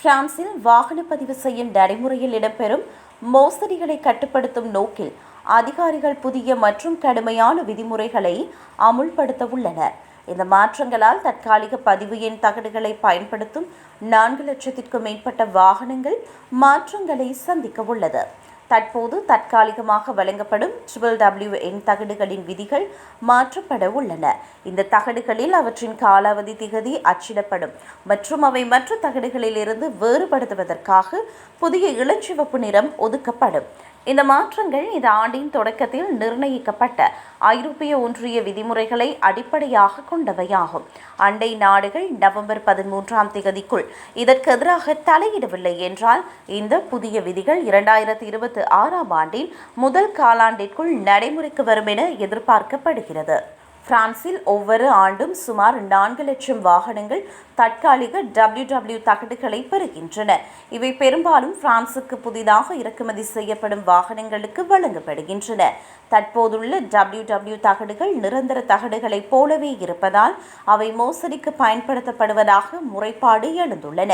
பிரான்சில் வாகன பதிவு செய்யும் நடைமுறையில் இடம்பெறும் மோசடிகளை கட்டுப்படுத்தும் நோக்கில் அதிகாரிகள் புதிய மற்றும் கடுமையான விதிமுறைகளை அமுல்படுத்த உள்ளனர். இந்த மாற்றங்களால் தற்காலிக பதிவு எண் தகடுகளை பயன்படுத்தும் நான்கு லட்சத்திற்கும் மேற்பட்ட வாகனங்கள் மாற்றங்களை சந்திக்க உள்ளது. தற்போது தற்காலிகமாக வழங்கப்படும் ட்ரிபிள் டபிள்யூ என் தகடுகளின் விதிகள் மாற்றப்பட உள்ளன. இந்த தகடுகளில் அவற்றின் காலாவதி திகதி அச்சிடப்படும் மற்றும் அவை மற்ற தகடுகளில் இருந்து வேறுபடுத்துவதற்காக புதிய இளஞ்சிவப்பு நிறம் ஒதுக்கப்படும். இந்த மாற்றங்கள் இந்த ஆண்டின் தொடக்கத்தில் நிர்ணயிக்கப்பட்ட ஐரோப்பிய ஒன்றிய விதிமுறைகளை அடிப்படையாக கொண்டவையாகும். அண்டை நாடுகள் நவம்பர் பதிமூன்றாம் தேதிக்குள் இதற்கு எதிராக தலையிடவில்லை என்றால் இந்த புதிய விதிகள் இரண்டாயிரத்தி இருபத்தி ஆறாம் ஆண்டின் முதல் காலாண்டிற்குள் நடைமுறைக்கு வரும் என எதிர்பார்க்கப்படுகிறது. பிரான்சில் ஒவ்வொரு ஆண்டும் சுமார் நான்கு லட்சம் வாகனங்கள் தற்காலிக டபிள்யூ டபிள்யூ தகடுகளை பெறுகின்றன. இவை பெரும்பாலும் பிரான்சுக்கு புதிதாக இறக்குமதி செய்யப்படும் வாகனங்களுக்கு வழங்கப்படுகின்றன. தற்போதுள்ள டபிள்யூ டபிள்யூ தகடுகள் நிரந்தர தகடுகளைப் போலவே இருப்பதால் அவை மோசடிக்கு பயன்படுத்தப்படுவதாக முறைப்பாடு எழுந்துள்ளன.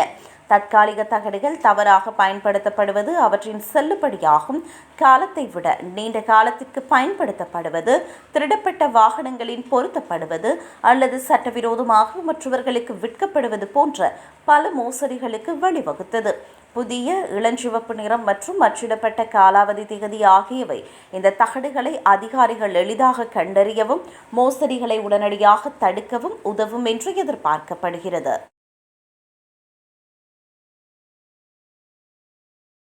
தற்காலிக தகடுகள் தவறாக பயன்படுத்தப்படுவது அவற்றின் செல்லுபடியாகும். காலத்தை விட நீண்ட காலத்திற்கு பயன்படுத்தப்படுவது திருடப்பட்ட வாகனங்களின் பொருத்தப்படுவது அல்லது சட்டவிரோதமாக மற்றவர்களுக்கு விற்கப்படுவது போன்ற பல மோசடிகளுக்கு வழிவகுத்தது. புதிய இளஞ்சிவப்பு நிறம் மற்றும் அச்சிடப்பட்ட காலாவதி திகதி ஆகியவை இந்த தகடுகளை அதிகாரிகள் எளிதாக கண்டறியவும் மோசடிகளை உடனடியாக தடுக்கவும் உதவும் என்று எதிர்பார்க்கப்படுகிறது.